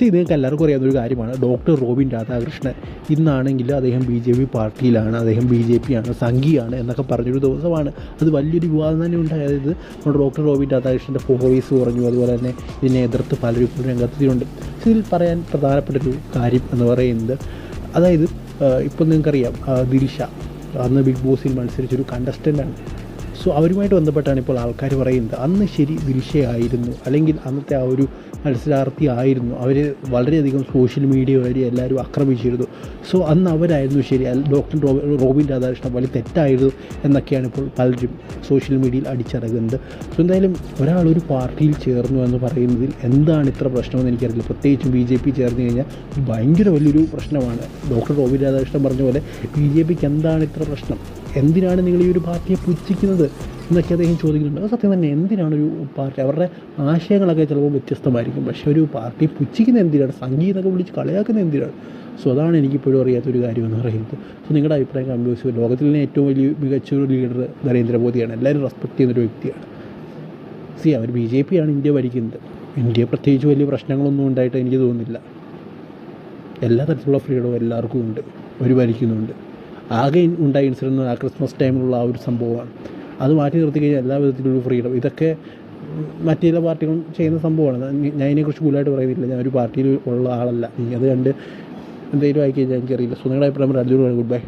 C നിങ്ങൾക്ക് എല്ലാവർക്കും അറിയാവുന്ന ഒരു കാര്യമാണ്. ഡോക്ടർ റോബിൻ രാധാകൃഷ്ണൻ ഇന്നാണെങ്കിൽ അദ്ദേഹം ബി ജെ പി പാർട്ടിയിലാണ് അദ്ദേഹം ബി ജെ പി ആണ് സംഘിയാണ് എന്നൊക്കെ പറഞ്ഞൊരു ദിവസമാണ്. അത് വലിയൊരു വിവാദം തന്നെ ഉണ്ടായത് ഡോക്ടർ റോബിൻ രാധാകൃഷ്ണന്റെ ഫോളോവേഴ്സ് കുറഞ്ഞു. അതുപോലെ തന്നെ ഇതിനെ എതിർത്ത് പലരും ഇപ്പോൾ രംഗത്തിലുണ്ട് ഇതിൽ പറയാൻ പ്രധാനപ്പെട്ട ഒരു കാര്യം എന്ന് പറയുന്നത് അതായത് ഇപ്പോൾ നിങ്ങൾക്കറിയാം ദിൽഷ അന്ന് ബിഗ് ബോസിൽ മത്സരിച്ചൊരു കണ്ടസ്റ്റന്റാണ് സോ അവരുമായിട്ട് ബന്ധപ്പെട്ടാണ് ഇപ്പോൾ ആൾക്കാർ പറയുന്നത്. അന്ന് ശരി ദൃശ്യമായിരുന്നു അല്ലെങ്കിൽ അന്നത്തെ ആ ഒരു മത്സരാർത്ഥി ആയിരുന്നു. അവർ വളരെയധികം സോഷ്യൽ മീഡിയ വഴി എല്ലാവരും ആക്രമിച്ചിരുന്നു. സോ അന്ന് അവരായിരുന്നു ശരി ഡോക്ടർ റോബിൻ രാധാകൃഷ്ണൻ വലിയ തെറ്റായിരുന്നു എന്നൊക്കെയാണ് ഇപ്പോൾ പലരും സോഷ്യൽ മീഡിയയിൽ അടിച്ചിറങ്ങുന്നത്. സോ എന്തായാലും ഒരാൾ ഒരു പാർട്ടിയിൽ ചേർന്നു എന്ന് പറയുന്നതിൽ എന്താണ് ഇത്ര പ്രശ്നമെന്ന് എനിക്കറിയില്ല. പ്രത്യേകിച്ചും ബി ജെ പി ചേർന്ന് കഴിഞ്ഞാൽ ഭയങ്കര വലിയൊരു പ്രശ്നമാണ്. ഡോക്ടർ റോബിൻ രാധാകൃഷ്ണൻ പറഞ്ഞ പോലെ ബി ജെ പിക്ക് എന്താണ് ഇത്ര പ്രശ്നം? എന്തിനാണ് നിങ്ങൾ ഈ ഒരു പാർട്ടിയെ പുച്ഛിക്കുന്നത് എന്നൊക്കെ അദ്ദേഹം ചോദിക്കുന്നുണ്ട്. അത് സത്യം തന്നെ എന്തിനാണ് ഒരു പാർട്ടി? അവരുടെ ആശയങ്ങളൊക്കെ ചിലപ്പോൾ വ്യത്യസ്തമായിരിക്കും. പക്ഷേ ഒരു പാർട്ടി പുച്ഛിക്കുന്ന എന്തിനാണ്? സംഗീതമൊക്കെ വിളിച്ച് കളിയാക്കുന്ന എന്തിനാണ്? സോ അതാണ് എനിക്കിപ്പോഴും അറിയാത്തൊരു കാര്യം എന്ന് പറയുന്നത്. സോ നിങ്ങളുടെ അഭിപ്രായം കമ്പ്യൂസ് ലോകത്തിൽ തന്നെ ഏറ്റവും വലിയ മികച്ച ഒരു ലീഡർ നരേന്ദ്രമോദിയാണ്. എല്ലാവരും റെസ്പെക്ട് ചെയ്യുന്നൊരു വ്യക്തിയാണ്. സി അവർ ബി ജെ പി ആണ് ഇന്ത്യ ഭരിക്കുന്നത്. ഇന്ത്യ പ്രത്യേകിച്ച് വലിയ പ്രശ്നങ്ങളൊന്നും ഉണ്ടായിട്ട് എനിക്ക് തോന്നുന്നില്ല. എല്ലാ തരത്തിലുള്ള ഫ്രീഡവും എല്ലാവർക്കും ഉണ്ട്. ഒരു ഭരിക്കുന്നുണ്ട്. ആകെ ഉണ്ടായ ഇൻസിഡന്റ് ആ ക്രിസ്മസ് ടൈമിലുള്ള ആ ഒരു സംഭവമാണ്. അത് മാറ്റി നിർത്തി കഴിഞ്ഞാൽ എല്ലാ വിധത്തിലുള്ള ഫ്രീഡം ഇതൊക്കെ മറ്റു ചില പാർട്ടികളും ചെയ്യുന്ന സംഭവമാണ്. ഞാൻ- ഇതിനെക്കുറിച്ച് കൂടുതലായിട്ട് പറയുന്നില്ല. ഞാൻ ഒരു പാർട്ടിയിൽ ഉള്ള ആളല്ല. നീ അത് കണ്ട് എന്തെങ്കിലും ആയി കഴിഞ്ഞാൽ എനിക്കറിയില്ല സോ നിങ്ങളുടെ അഭിപ്രായം ഗുഡ് ബൈ